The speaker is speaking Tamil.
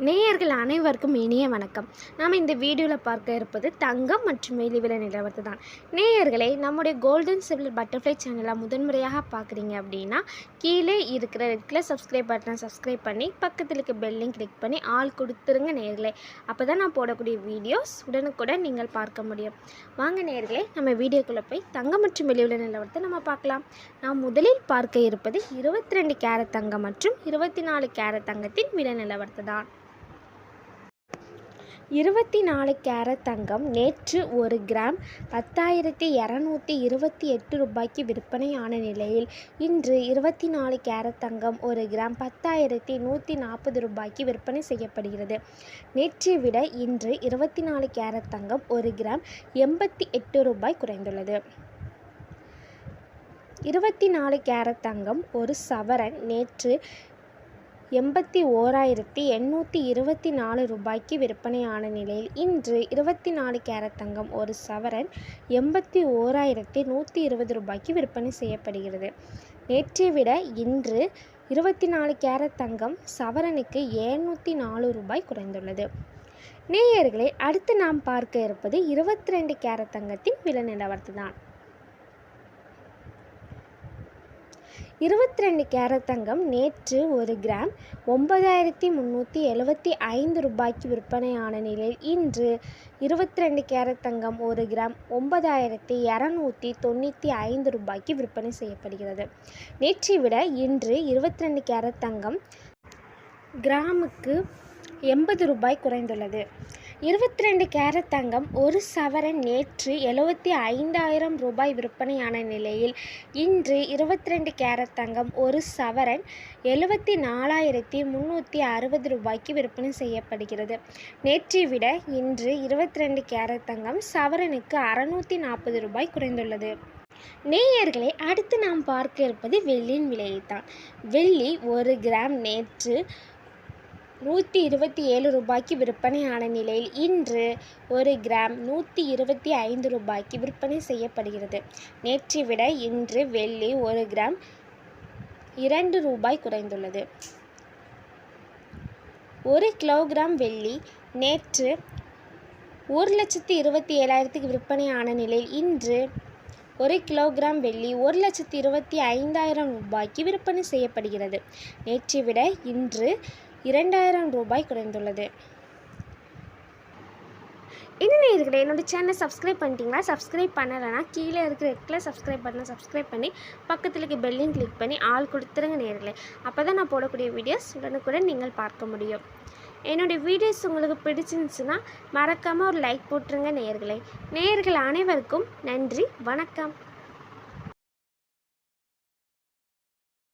நேயர்கள் அனைவருக்கும் இனிய வணக்கம். நாம் இந்த வீடியோவில் பார்க்க இருப்பது தங்கம் மற்றும் வெள்ளி விலை நிலவரத்து தான். நேயர்களை நம்முடைய கோல்டன் சிவில் பட்டர்ஃப்ளை சேனலை முதன்முறையாக பார்க்குறீங்க அப்படின்னா கீழே இருக்கிற ரெட் கலர் சப்ஸ்கிரைப் பட்டனை சப்ஸ்கிரைப் பண்ணி பக்கத்தில் இருக்க பெல்லையும் கிளிக் பண்ணி ஆள் கொடுத்துருங்க நேயர்களே. அப்போ தான் நான் போடக்கூடிய வீடியோஸ் உடனுக்குடன் நீங்கள் பார்க்க முடியும். வாங்க நேயர்களை நம்ம வீடியோக்குள்ளே போய் தங்கம் மற்றும் வெள்ளி விலை நிலவரத்தை நம்ம பார்க்கலாம். நாம் முதலில் பார்க்க இருப்பது இருபத்தி ரெண்டு கேரட் தங்கம் மற்றும் இருபத்தி நாலு கேரட் தங்கத்தின் விலை நிலவரத்து தான். இருபத்தி நாலு கேரட் தங்கம் நேற்று ஒரு கிராம் பத்தாயிரத்தி இரநூத்தி இருபத்தி எட்டு ரூபாய்க்கு விற்பனையான நிலையில் இன்று இருபத்தி நாலு கேரட் தங்கம் ஒரு கிராம் பத்தாயிரத்தி நூற்றி நாற்பது ரூபாய்க்கு விற்பனை செய்யப்படுகிறது. நேற்றை விட இன்று இருபத்தி நாலு கேரட் தங்கம் ஒரு கிராம் எண்பத்தி எட்டு ரூபாய் குறைந்துள்ளது. இருபத்தி நாலு கேரட் தங்கம் ஒரு சவரன் நேற்று எண்பத்தி ஓராயிரத்தி எண்ணூற்றி இருபத்தி நாலு ரூபாய்க்கு விற்பனையான நிலையில் இன்று இருபத்தி நாலு கேரட் தங்கம் ஒரு சவரன் எண்பத்தி ஓராயிரத்தி நூற்றி இருபது ரூபாய்க்கு விற்பனை செய்யப்படுகிறது. நேற்றை விட இன்று இருபத்தி நாலு கேரட் தங்கம் சவரனுக்கு ஏழ்நூற்றி நாலு ரூபாய் குறைந்துள்ளது. நேயர்களே அடுத்து நாம் பார்க்க இருப்பது இருபத்தி ரெண்டு கேரட் தங்கத்தின் விலை நிலவரத்து தான் இருபத்தி ரெண்டு கேரட் தங்கம் நேற்று ஒரு கிராம் ஒன்பதாயிரத்தி முந்நூற்றி எழுபத்தி ஐந்து ரூபாய்க்கு விற்பனையான நிலையில் இன்று இருபத்தி ரெண்டு கேரட் தங்கம் ஒரு கிராம் ஒன்பதாயிரத்தி இரநூத்தி தொண்ணூற்றி ஐந்து ரூபாய்க்கு விற்பனை செய்யப்படுகிறது. நேற்றை விட இன்று இருபத்தி ரெண்டு கேரட் தங்கம் கிராமுக்கு எண்பது ரூபாய் குறைந்துள்ளது. இருபத்தி ரெண்டு கேரட் தங்கம் ஒரு சவரன் நேற்று எழுபத்தி ஐந்தாயிரம் ரூபாய் விற்பனையான நிலையில் இன்று இருபத்தி ரெண்டு கேரட் தங்கம் ஒரு சவரன் எழுபத்தி நாலாயிரத்தி முந்நூற்றி அறுபது ரூபாய்க்கு விற்பனை செய்யப்படுகிறது. நேற்றை விட இன்று இருபத்தி ரெண்டு கேரட் தங்கம் சவரனுக்கு அறநூற்றி நாற்பது ரூபாய் குறைந்துள்ளது. நேயர்களை அடுத்து நாம் பார்க்க இருப்பது வெள்ளியின் விலையைத்தான். வெள்ளி ஒரு கிராம் நேற்று நூற்றி இருபத்தி ஏழு ரூபாய்க்கு விற்பனையான நிலையில் இன்று ஒரு கிராம் நூற்றி இருபத்தி ஐந்து ரூபாய்க்கு விற்பனை செய்யப்படுகிறது. நேற்றை விட இன்று வெள்ளி ஒரு கிராம் இரண்டு ரூபாய் குறைந்துள்ளது. ஒரு கிலோகிராம் வெள்ளி நேற்று ஒரு லட்சத்தி இருபத்தி ஏழாயிரத்துக்கு விற்பனையான நிலையில் இன்று ஒரு கிலோகிராம் வெள்ளி ஒரு லட்சத்தி இருபத்தி ஐந்தாயிரம் ரூபாய்க்கு விற்பனை செய்யப்படுகிறது. நேற்றை விட இன்று இரண்டாயிரம் ரூபாய் குறைந்துள்ளது. என்ன இருக்கிற என்னோடய சேனலை சப்ஸ்கிரைப் பண்ணிட்டீங்களா? சப்ஸ்கிரைப் பண்ணலைன்னா கீழே இருக்கிற ரெட்டில் சப்ஸ்கிரைப் பண்ண சப்ஸ்கிரைப் பண்ணி பக்கத்தில் இருக்க பெல்லையும் கிளிக் பண்ணி ஆள் கொடுத்துருங்க நேர்களே அப்போ தான் நான் போடக்கூடிய வீடியோஸ் உடனுக்குடன் நீங்கள் பார்க்க முடியும். என்னுடைய வீடியோஸ் உங்களுக்கு பிடிச்சிருந்துச்சுன்னா மறக்காமல் ஒரு லைக் போட்டுருங்க நேர்களே. நேர்கள் அனைவருக்கும் நன்றி. வணக்கம்.